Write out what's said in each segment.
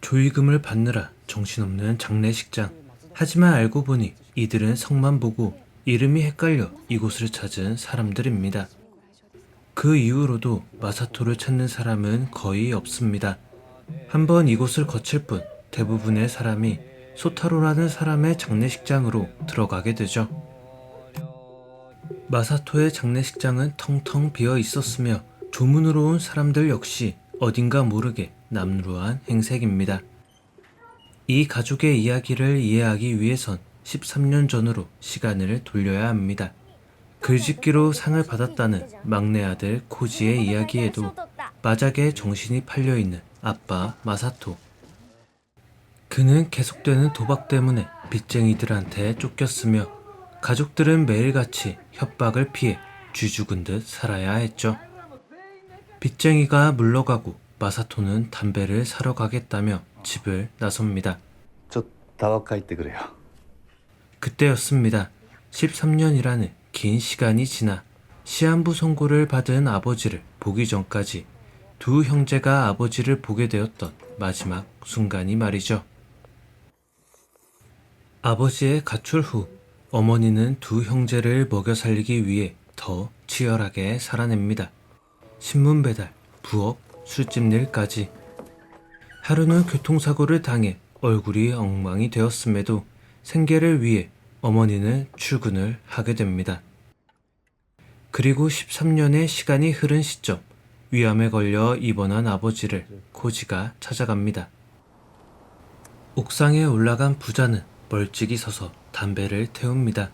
조의금을 받느라 정신없는 장례식장. 하지만 알고 보니 이들은 성만 보고 이름이 헷갈려 이곳을 찾은 사람들입니다. 그 이후로도 마사토를 찾는 사람은 거의 없습니다. 한번 이곳을 거칠 뿐 대부분의 사람이 소타로라는 사람의 장례식장으로 들어가게 되죠. 마사토의 장례식장은 텅텅 비어 있었으며 조문으로 온 사람들 역시 어딘가 모르게 남루한 행색입니다. 이 가족의 이야기를 이해하기 위해선 13년 전으로 시간을 돌려야 합니다. 글짓기로 상을 받았다는 막내 아들 코지의 이야기에도 마작에 정신이 팔려 있는 아빠 마사토. 그는 계속되는 도박 때문에 빚쟁이들한테 쫓겼으며 가족들은 매일같이 협박을 피해 쥐죽은 듯 살아야 했죠. 빚쟁이가 물러가고 마사토는 담배를 사러 가겠다며 집을 나섭니다. 저 다와카이 때 그래요. 그때였습니다. 13년이라는 긴 시간이 지나 시한부 선고를 받은 아버지를 보기 전까지 두 형제가 아버지를 보게 되었던 마지막 순간이 말이죠. 아버지의 가출 후 어머니는 두 형제를 먹여 살리기 위해 더 치열하게 살아냅니다. 신문 배달, 부업, 술집 일까지. 하루는 교통사고를 당해 얼굴이 엉망이 되었음에도 생계를 위해 어머니는 출근을 하게 됩니다. 그리고 13년의 시간이 흐른 시점, 위암에 걸려 입원한 아버지를 코지가 찾아갑니다. 옥상에 올라간 부자는 멀찍이 서서 담배를 태웁니다.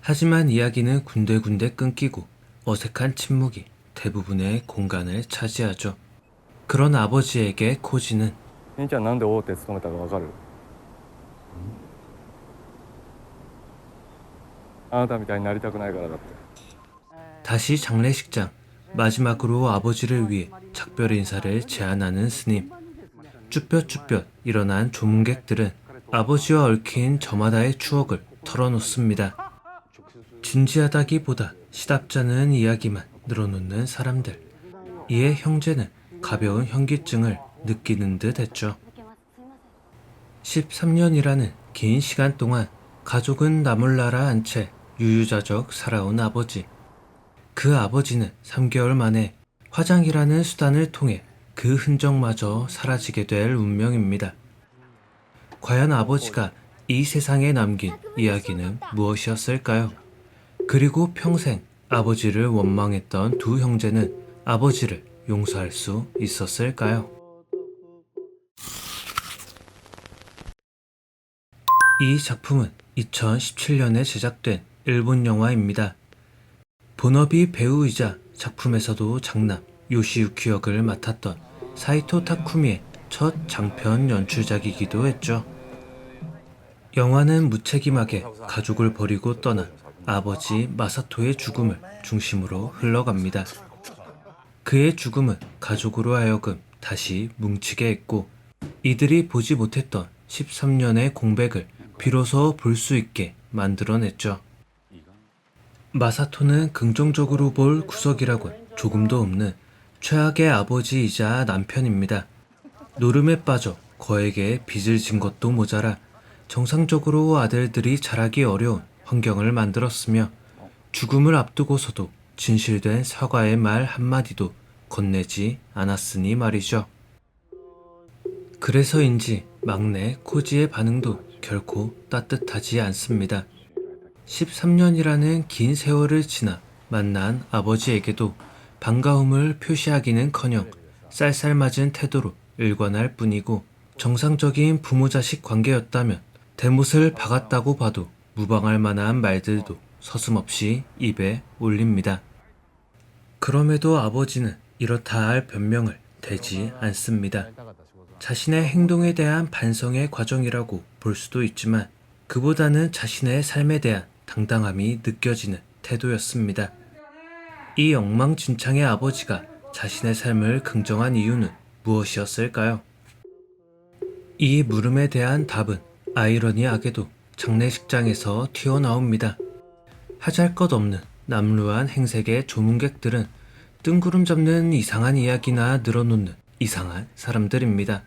하지만 이야기는 군데군데 끊기고 어색한 침묵이 대부분의 공간을 차지하죠. 그런 아버지에게 코지는 兄ちゃんなんで大手勤めたかわかるあなたみたいになりたくないからだって 다시 장례식장 마지막으로 아버지를 위해 작별 인사를 제안하는 스님 쭈뼛쭈뼛 일어난 조문객들은 아버지와 얽힌 저마다의 추억을 털어놓습니다 진지하다기보다 시답잖은 이야기만 늘어놓는 사람들 이에 형제는 가벼운 현기증을 느끼는 듯 했죠 13년이라는 긴 시간 동안 가족은 나몰라라 한 채 유유자적 살아온 아버지. 그 아버지는 3개월 만에 화장이라는 수단을 통해 그 흔적마저 사라지게 될 운명입니다. 과연 아버지가 이 세상에 남긴 이야기는 무엇이었을까요? 그리고 평생 아버지를 원망했던 두 형제는 아버지를 용서할 수 있었을까요? 이 작품은 2017년에 제작된 일본 영화입니다. 본업이 배우이자 작품에서도 장남 요시유키 역을 맡았던 사이토 타쿠미의 첫 장편 연출작이기도 했죠. 영화는 무책임하게 가족을 버리고 떠난 아버지 마사토의 죽음을 중심으로 흘러갑니다. 그의 죽음은 가족으로 하여금 다시 뭉치게 했고 이들이 보지 못했던 13년의 공백을 비로소 볼 수 있게 만들어냈죠. 마사토는 긍정적으로 볼 구석이라곤 조금도 없는 최악의 아버지이자 남편입니다. 노름에 빠져 거에게 빚을 진 것도 모자라 정상적으로 아들들이 자라기 어려운 환경을 만들었으며 죽음을 앞두고서도 진실된 사과의 말 한마디도 건네지 않았으니 말이죠. 그래서인지 막내 코지의 반응도 결코 따뜻하지 않습니다. 13년이라는 긴 세월을 지나 만난 아버지에게도 반가움을 표시하기는 커녕 쌀쌀맞은 태도로 일관할 뿐이고 정상적인 부모 자식 관계였다면 대못을 박았다고 봐도 무방할 만한 말들도 서슴없이 입에 올립니다. 그럼에도 아버지는 이렇다 할 변명을 대지 않습니다. 자신의 행동에 대한 반성의 과정이라고 볼 수도 있지만 그보다는 자신의 삶에 대한 당당함이 느껴지는 태도였습니다. 이 엉망진창의 아버지가 자신의 삶을 긍정한 이유는 무엇이었을까요? 이 물음에 대한 답은 아이러니하게도 장례식장에서 튀어나옵니다. 하잘 것 없는 남루한 행색의 조문객들은 뜬구름 잡는 이상한 이야기나 늘어놓는 이상한 사람들입니다.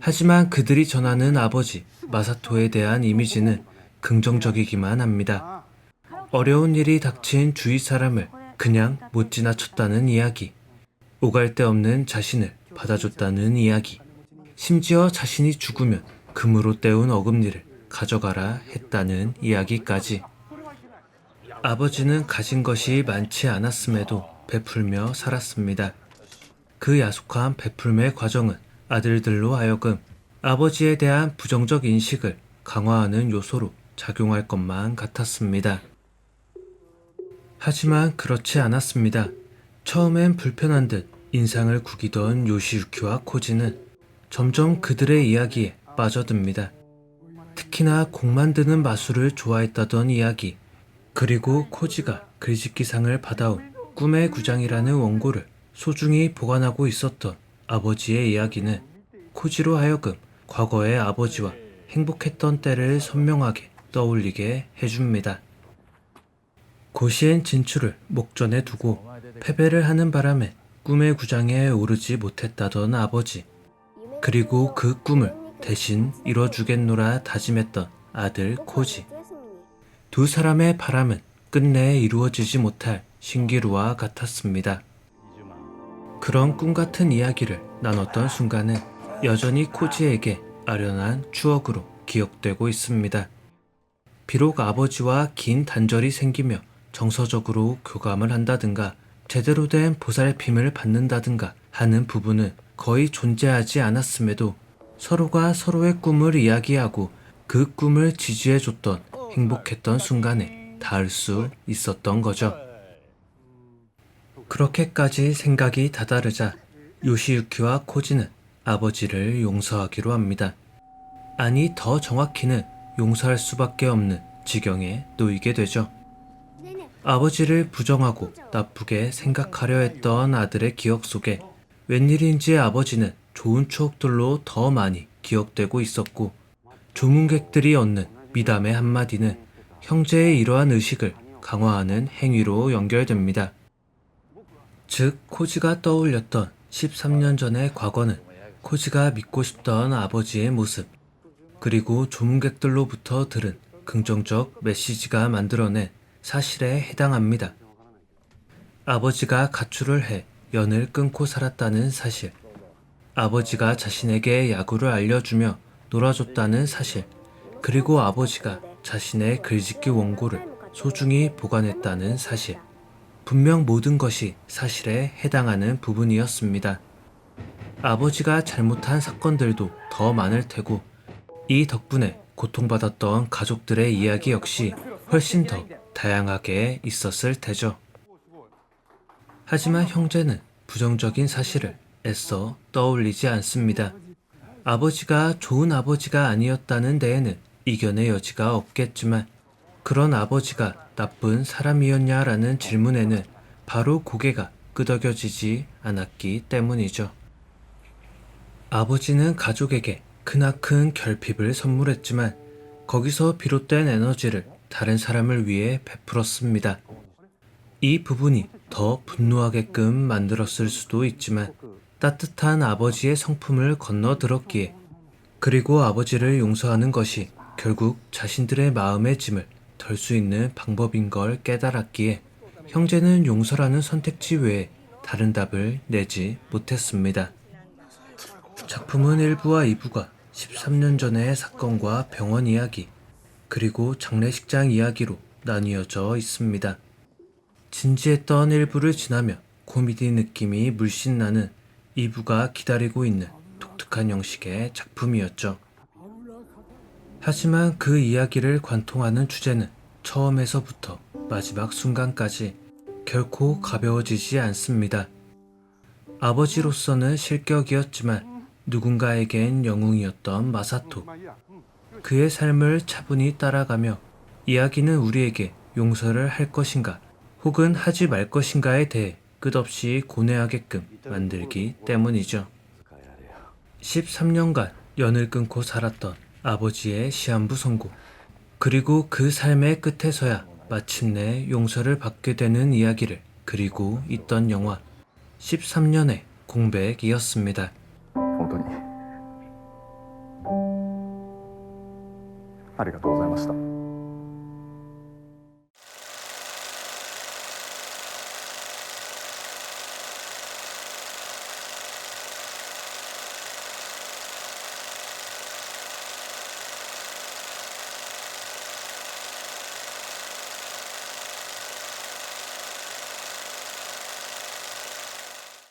하지만 그들이 전하는 아버지 마사토에 대한 이미지는 긍정적이기만 합니다. 어려운 일이 닥친 주위 사람을 그냥 못 지나쳤다는 이야기. 오갈 데 없는 자신을 받아줬다는 이야기. 심지어 자신이 죽으면 금으로 때운 어금니를 가져가라 했다는 이야기까지. 아버지는 가진 것이 많지 않았음에도 베풀며 살았습니다. 그 야속한 베풀매 과정은 아들들로 하여금 아버지에 대한 부정적 인식을 강화하는 요소로 작용할 것만 같았습니다. 하지만 그렇지 않았습니다. 처음엔 불편한 듯 인상을 구기던 요시유키와 코지는 점점 그들의 이야기에 빠져듭니다. 특히나 곡 만드는 마술을 좋아했다던 이야기, 그리고 코지가 글짓기상을 받아온 꿈의 구장이라는 원고를 소중히 보관하고 있었던 아버지의 이야기는 코지로 하여금 과거의 아버지와 행복했던 때를 선명하게 떠올리게 해줍니다. 고시엔 진출을 목전에 두고 패배를 하는 바람에 꿈의 구장에 오르지 못했다던 아버지, 그리고 그 꿈을 대신 이뤄주겠노라 다짐했던 아들 코지. 두 사람의 바람은 끝내 이루어지지 못할 신기루와 같았습니다. 그런 꿈 같은 이야기를 나눴던 순간은 여전히 코지에게 아련한 추억으로 기억되고 있습니다. 비록 아버지와 긴 단절이 생기며 정서적으로 교감을 한다든가 제대로 된 보살핌을 받는다든가 하는 부분은 거의 존재하지 않았음에도 서로가 서로의 꿈을 이야기하고 그 꿈을 지지해줬던 행복했던 순간에 닿을 수 있었던 거죠. 그렇게까지 생각이 다다르자 요시유키와 코지는 아버지를 용서하기로 합니다. 아니 더 정확히는 용서할 수밖에 없는 지경에 놓이게 되죠. 아버지를 부정하고 나쁘게 생각하려 했던 아들의 기억 속에 웬일인지 아버지는 좋은 추억들로 더 많이 기억되고 있었고 조문객들이 얻는 미담의 한마디는 형제의 이러한 의식을 강화하는 행위로 연결됩니다. 즉 코지가 떠올렸던 13년 전의 과거는 코지가 믿고 싶던 아버지의 모습 그리고 조문객들로부터 들은 긍정적 메시지가 만들어낸 사실에 해당합니다. 아버지가 가출을 해 연을 끊고 살았다는 사실, 아버지가 자신에게 야구를 알려주며 놀아줬다는 사실, 그리고 아버지가 자신의 글짓기 원고를 소중히 보관했다는 사실. 분명 모든 것이 사실에 해당하는 부분이었습니다. 아버지가 잘못한 사건들도 더 많을 테고, 이 덕분에 고통받았던 가족들의 이야기 역시 훨씬 더 다양하게 있었을 테죠. 하지만 형제는 부정적인 사실을 애써 떠올리지 않습니다. 아버지가 좋은 아버지가 아니었다는 데에는 이견의 여지가 없겠지만 그런 아버지가 나쁜 사람이었냐라는 질문에는 바로 고개가 끄덕여지지 않았기 때문이죠. 아버지는 가족에게 크나큰 결핍을 선물했지만 거기서 비롯된 에너지를 다른 사람을 위해 베풀었습니다. 이 부분이 더 분노하게끔 만들었을 수도 있지만 따뜻한 아버지의 성품을 건너 들었기에 그리고 아버지를 용서하는 것이 결국 자신들의 마음의 짐을 덜 수 있는 방법인 걸 깨달았기에 형제는 용서라는 선택지 외에 다른 답을 내지 못했습니다. 작품은 1부와 2부가 13년 전의 사건과 병원 이야기, 그리고 장례식장 이야기로 나뉘어져 있습니다. 진지했던 1부를 지나며 코미디 느낌이 물씬 나는 2부가 기다리고 있는 독특한 형식의 작품이었죠. 하지만 그 이야기를 관통하는 주제는 처음에서부터 마지막 순간까지 결코 가벼워지지 않습니다. 아버지로서는 실격이었지만 누군가에겐 영웅이었던 마사토. 그의 삶을 차분히 따라가며 이야기는 우리에게 용서를 할 것인가 혹은 하지 말 것인가에 대해 끝없이 고뇌하게끔 만들기 때문이죠. 13년간 연을 끊고 살았던 아버지의 시한부 선고. 그리고 그 삶의 끝에서야 마침내 용서를 받게 되는 이야기를 그리고 있던 영화 13년의 공백이었습니다. 봉돈이. 감사합니다.